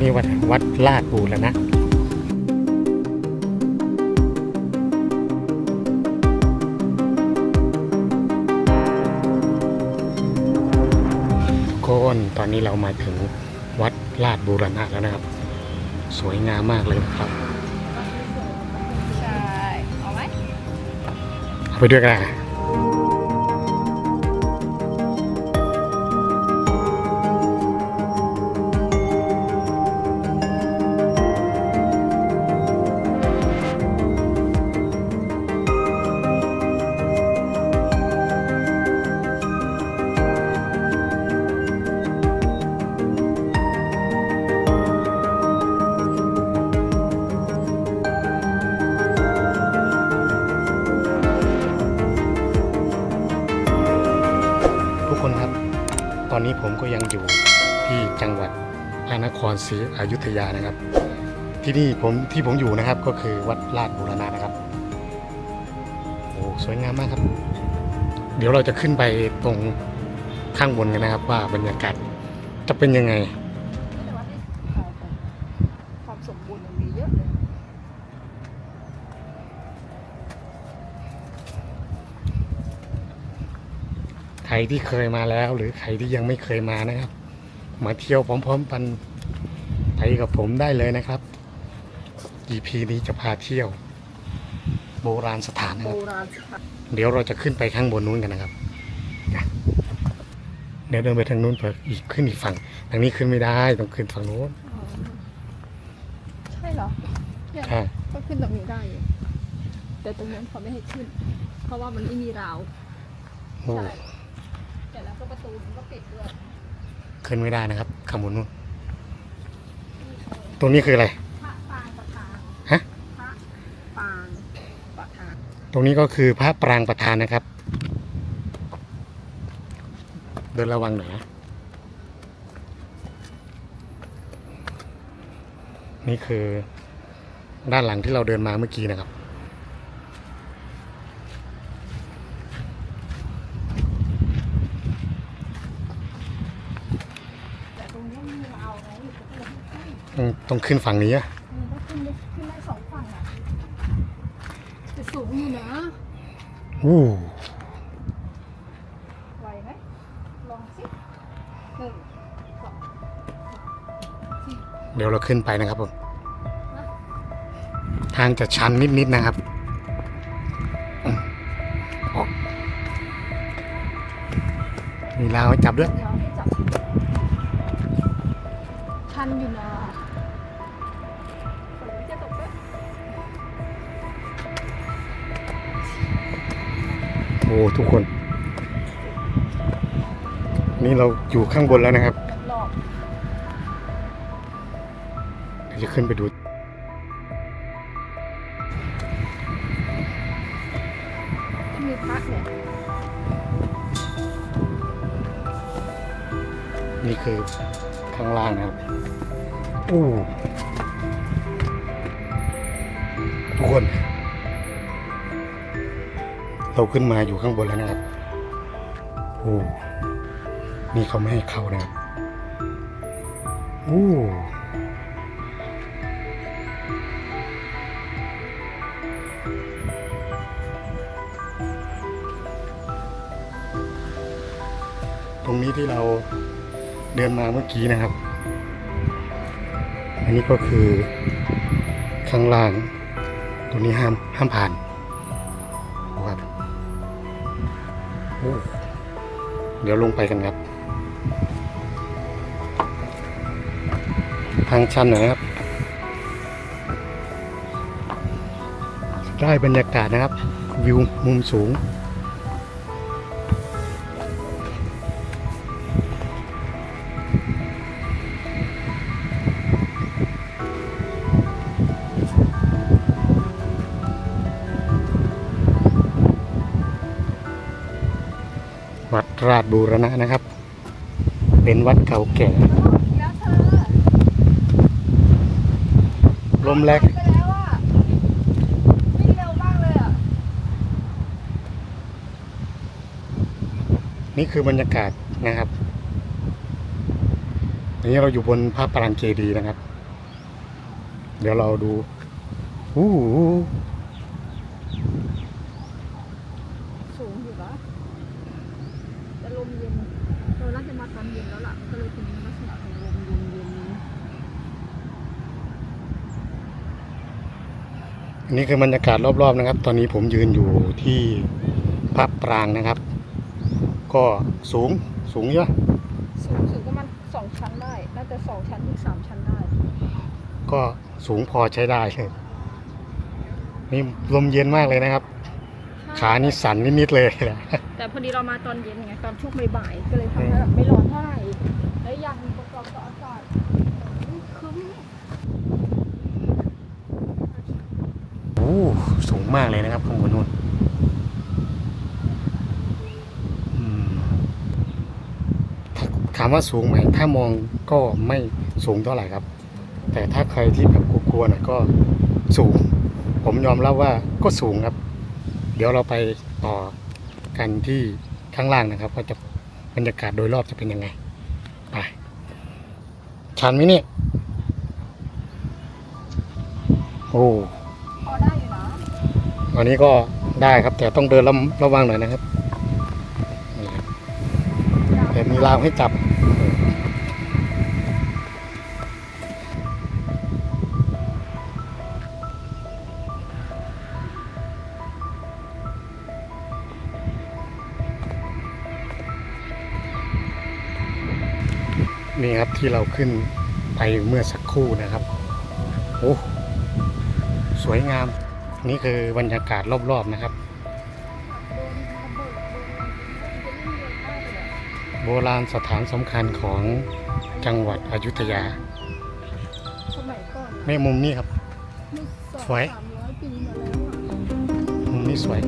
นี่วัดวัดลาดบูรณะทุกคนตอนนี้เรามาถึงวัดลาดบูรณะแล้วนะครับ สวยงามมากเลยครับใช่เอาไหมเอาไปด้วยกัน อนนี้ผมก็ยังอยู่ที่จังหวัดพระนครศรีอยุธยานะครับ ที่นี่ผมที่ผมอยู่นะครับก็คือวัดลาดบูรณะนะครับโอ้สวยงามมากครับ เดี๋ยวเราจะขึ้นไปตรงข้างบนกันนะครับ ว่าบรรยากาศจะเป็นยังไง แต่ว่าที่ความสมบูรณ์มันมีเยอะเลย ใครที่เคยมาแล้ว หรือใครที่ยังไม่เคยมานะครับ มาเที่ยวพร้อมๆกันไปกับผมได้เลยนะครับ EP นี้จะพาเที่ยว โบราณสถานนะโบครับราณสถานเดี๋ยวเราจะขึ้นไปข้างบนนู้นกันนะครับนะเดี๋ยวเดินไปทางนู้นเปิดอีกขึ้นอีกฝั่ง ทางนี้ขึ้นไม่ได้ต้องขึ้นฝั่งนู้นอ๋อใช่เหรอเนี่ยใช่ ก็ขึ้นตรงนี้ได้อยู่แต่ตรงนั้นเขาไม่ให้ขึ้น เพราะว่ามันไม่มีราว โอ้ ใช่ แต่แล้วก็ประตูมันก็ปิดด้วยขึ้นไม่ได้นะครับข้างบนนู้นตรงนี้คืออะไร พระปางประธานฮะ พระปางประธานตรงนี้ก็คือพระปรางประธานนะครับ เดินระวังหน่อยนะนี่คือด้านหลังที่เราเดินมาเมื่อกี้นะครับ แต่ตรงนี้มีราวไงอยู่ก็เลยไม่ขึ้น ต้องต้องขึ้นฝั่งนี้อะมันก็ขึ้นได้ขึ้นได้สองฝั่งอะแต่สูงอยู่นะ อู้ไหวไหมลองสิหนึ่งสองเดี๋ยวเราขึ้นไปนะครับผม ทางจะชันนิดๆนะครับอืมออกมีราวให้จับด้วย เดี๋ยวให้จับชันอยู่นะ โอ้ทุกคน นี่เราอยู่ข้างบนแล้วนะครับรอบเดี๋ยวจะขึ้นไปดูที่มีพระเนี่ยนี่คือข้างล่างนะครับอู้ทุกคน เราขึ้นมาอยู่ข้างบนแล้วนะครับโอ้นี่เขาไม่ให้เข้านะครับโอ้ตรงนี้ที่เราเดินมาเมื่อกี้นะครับ อันนี้ก็คือข้างล่างตรงนี้ห้ามห้ามผ่าน เดี๋ยวลงไปกันครับ ทางชันหน่อยนะครับ ได้บรรยากาศนะครับ วิวมุมสูง วัดราชบูรณะนะครับ เป็นวัดเก่าแก่ ลมแรงไปแล้งนี่คือบรรยากาศนะครับในนี้เราอยู่บนพระปรางเจดีย์นะครับ เดี๋ยวเราดู อู้หู สูงอยู่นะแต่ ลมเย็นเราน่าจะมาตอนเย็นแล้วล่ะก็เลยเป็นลักษณะของลมเย็นเย็นอันนี้คือบรรยากาศรอบๆนะครับ ตอนนี้ผมยืนอยู่ที่พระปรางนะครับ ก็สูงสูงเยอะสูงสูงประมาณสองชั้นได้ น่าจะสองชั้นถึงสามชั้นได้ ก็สูงพอใช้ได้เลยนี่ลมเย็นมากเลยนะครับ ขานี่สั่นนิดๆเลยแหละแต่พอดีเรามาตอนเย็นไงตอนช่วงบ่ายๆก็เลยทำให้แบบไม่ร้อนเท่าไหร่และอย่างหนึ่งประกอบกับอากาศครึ้มโอ้สูงมากเลยนะครับข้างบนนู้นอืมถ้าถามว่าสูงไหม ถ้ามองก็ไม่สูงเท่าไหร่ครับ แต่ถ้าใครที่แบบกลัวๆหน่อยก็สูง ผมยอมรับว่าก็สูงครับ เดี๋ยวเราไปต่อกันที่ข้างล่างนะครับว่าจะบรรยากาศโดยรอบจะเป็นยังไงไปชันไหมเนี่ยโอ้พอได้อยู่นะอันนี้ก็ได้ครับ แต่ต้องเดินระระวังหน่อยนะครับนี่ครับแต่มีราวให้จับ นี่ครับที่เราขึ้นไปเมื่อสักครู่นะครับโอ้สวยงาม นี่คือบรรยากาศรอบๆนะครับโดนระเบิดโดนจะไม่มีอะไรเลยโบราณสถานสำคัญของจังหวัดอยุธยาสมัยก่อนแม่มุมนี้ครับมีสองสวยสามร้อยปีมาแล้วอะมุมนี้สวย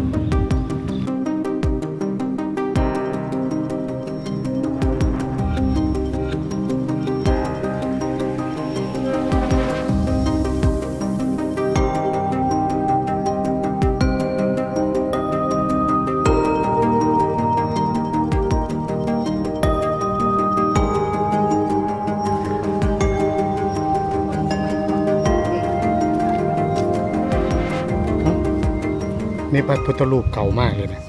นี่พระพุทธรูปเก่ามากเลยนะ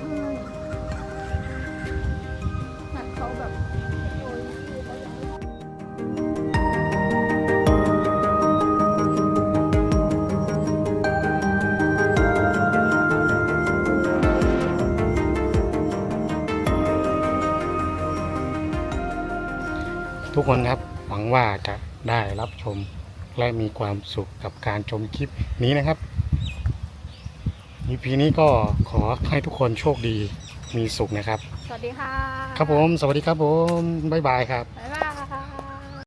ทุกคนครับหวังว่าจะได้รับชมและมีความสุขกับการชมคลิปนี้นะครับ EP นี้ก็ขอให้ทุกคนโชคดีมีสุขนะครับ สวัสดีค่ะ ครับผม สวัสดีครับผม บ๊ายบายครับ บ๊ายบ